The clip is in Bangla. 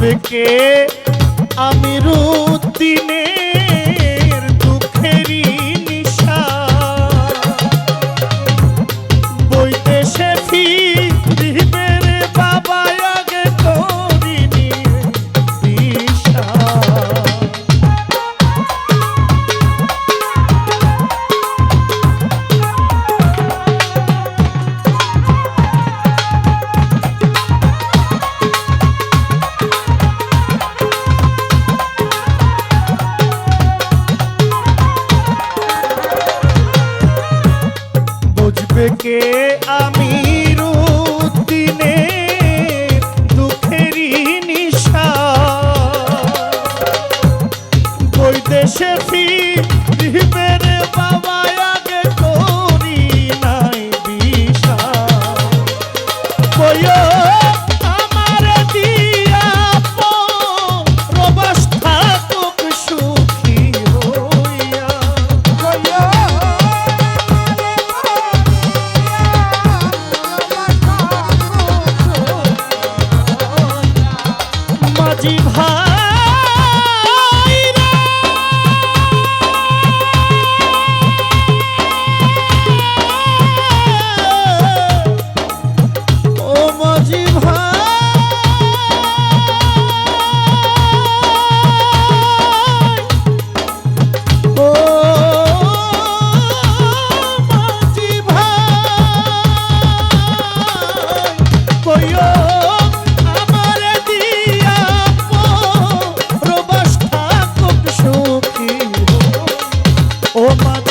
বুঝবে কে? আমি রুদ্দিনের কে ও মা